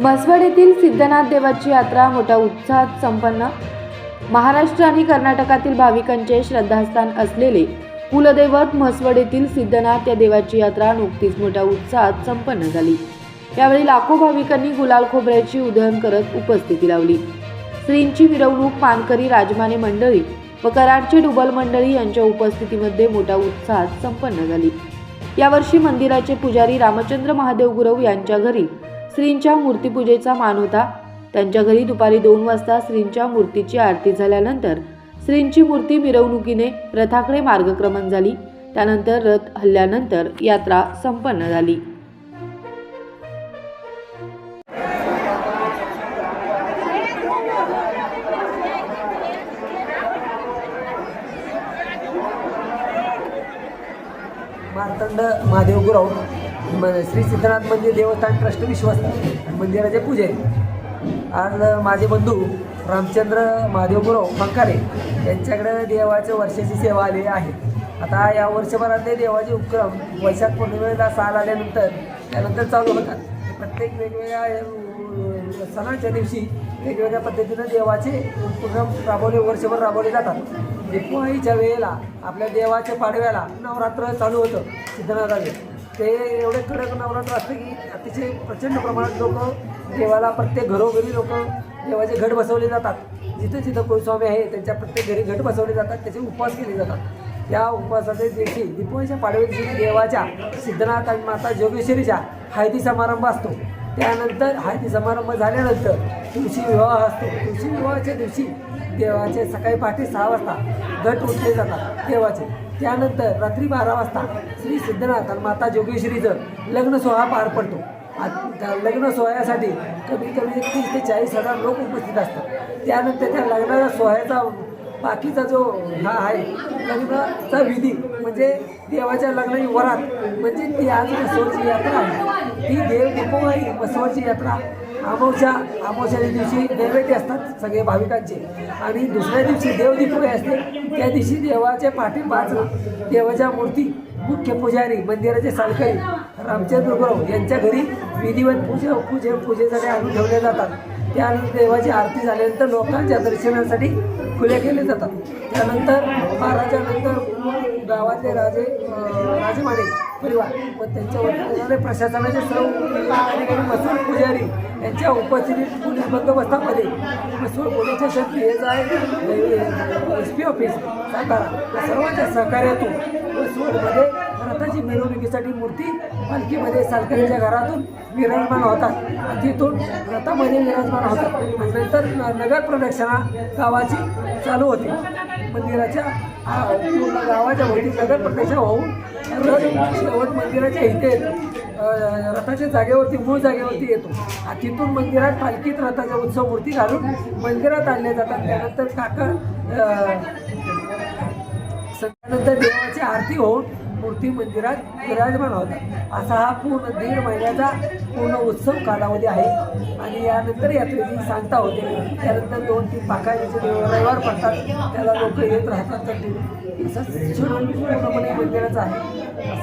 म्हसवड येथील सिद्धनाथ देवाची यात्रा मोठ्या उत्साहात संपन्न. महाराष्ट्र आणि कर्नाटकातील भाविकांचे श्रद्धास्थान असलेले कुलदैवत म्हसवड येथील सिद्धनाथ या देवाची यात्रा नुकतीच मोठ्या उत्साहात संपन्न झाली. यावेळी लाखो भाविकांनी गुलाल खोबऱ्याची उधळण करत उपस्थिती लावली. स्त्रींची मिरवणूक पानकरी राजमाने मंडळी व कराडचे डुबल मंडळी यांच्या उपस्थितीमध्ये मोठ्या उत्साहात संपन्न झाली. यावर्षी मंदिराचे पुजारी रामचंद्र महादेव गुरव यांच्या घरी श्रींच्या मूर्तीपूजेचा मान होता. त्यांच्या घरी दुपारी दोन वाजता श्रींच्या मूर्तीची आरती झाल्यानंतर श्रींची मूर्ती मिरवणुकीने रथाकडे मार्गक्रमण झाली. त्यानंतर रथ हल्ल्यानंतर यात्रा संपन्न झाली. मार्तंड महादेव गुरव श्री सिद्धनाथ मंदिर देवस्थान ट्रस्ट विश्वस्त. मंदिराचे पुजारी. आज माझे बंधू रामचंद्र महादेवगुराव फंकारे यांच्याकडे देवाच्या वर्षाची सेवा आलेली आहे. आता या वर्षभरातले देवाचे उपक्रम वैशाख पौर्णिमेला साल आल्यानंतर त्यानंतर चालू होतात. प्रत्येक वेगवेगळ्या सणाच्या दिवशी वेगवेगळ्या पद्धतीनं देवाचे उपक्रम राबवले वर्षभर राबवले जातात. दिवाळीच्या वेळेला आपल्या देवाच्या पाडव्याला नवरात्र चालू होतं. सिद्धनाथाचे. ते एवढे कडक नवरात्र असते की अतिशय प्रचंड प्रमाणात लोक देवाला प्रत्येक घरोघरी लोक देवाचे घट बसवले जातात. जिथं जिथं कोळस्वामी आहे त्यांच्या प्रत्येक घरी घट बसवले जातात त्याचे उपवास केले जातात. त्या उपवासाच्या दिवशी दीपावलीच्या पाडव्या दिवशी देवाच्या सिद्धनाथ आणि माता जोगेश्वरीच्या हायती समारंभ असतो. त्यानंतर हायती समारंभ झाल्यानंतर तुळशी विवाह असतो. तुळशी विवाहाच्या दिवशी देवाचे सकाळी पहाटे सहा वाजता घट उठले जातात देवाचे. त्यानंतर रात्री बारा वाजता श्री सिद्धनाथ आणि माता जोगेश्वरीचं लग्न सोहळा पार पडतो. त्या लग्न सोहळ्यासाठी कमीत कमी तीस ते चाळीस हजार लोक उपस्थित असतात. त्यानंतर त्या लग्नाच्या सोहळ्याचा बाकीचा जो हा आहे लग्नाचा विधी म्हणजे देवाच्या लग्नाची वरात म्हणजे ती आज बसवाची यात्रा आहे. ती देव दीपोळी बसवाची यात्रा अमावस्या अमावस्याच्या दिवशी नैवेद्य असतात सगळे भाविकांचे. आणि दुसऱ्या दिवशी देवदीपुळे असते. त्या दिवशी देवाच्या पाठी देवाच्या मूर्ती मुख्य पुजारी मंदिराचे सालकरी रामचंद्र गुरव यांच्या घरी विधिवत पूजा पूजे पूजेसाठी आणून ठेवले जातात. त्यानंतर देवाची आरती झाल्यानंतर लोकांच्या दर्शनासाठी खुले केले जातात. त्यानंतर बाराच्या नंतर गावातले राजे अं, परिवार. व त्यांच्या वतीने प्रशासनाचे सर्व अधिकारी मसूर पुजारी यांच्या उपस्थितीत पोलीस बंदोबस्तामध्ये मसूर पोलीस स्टेशन हे आहे. एस पी ऑफिस सातारा या सर्वांच्या सहकार्यातून मसूरमध्ये रथाची मिरवणुकीसाठी मूर्ती पालखीमध्ये सालकरीच्या घरातून विराजमान होतात. तिथून रथामध्ये विराजमान होतात. नंतर नगर प्रदक्षिणा गावाची चालू होते. मंदिराच्या पूर्ण गावाच्या भोवती नगर प्रदक्षिणा होऊन रथ शेवट मंदिराच्या इथे रथाच्या जागेवरती मूळ जागेवरती येतो. तिथून मंदिरात पालखीत रथाच्या उत्सव मूर्ती घालून मंदिरात आणल्या जातात. त्यानंतर काका सगळ्यानंतर देवाची आरती होऊन मूर्ती मंदिरात विराजमान होतात असा हा पूर्ण दीड महिन्याचा पूर्ण उत्सव कालावधी आहे. आणि यानंतर यात्रेची सांगता होते. त्यानंतर दोन तीन पाकाळीचे रविवार पडतात. त्याला लोक येत राहतात तर असं शेड्यूल पूर्णपणे मंदिराचं आहे.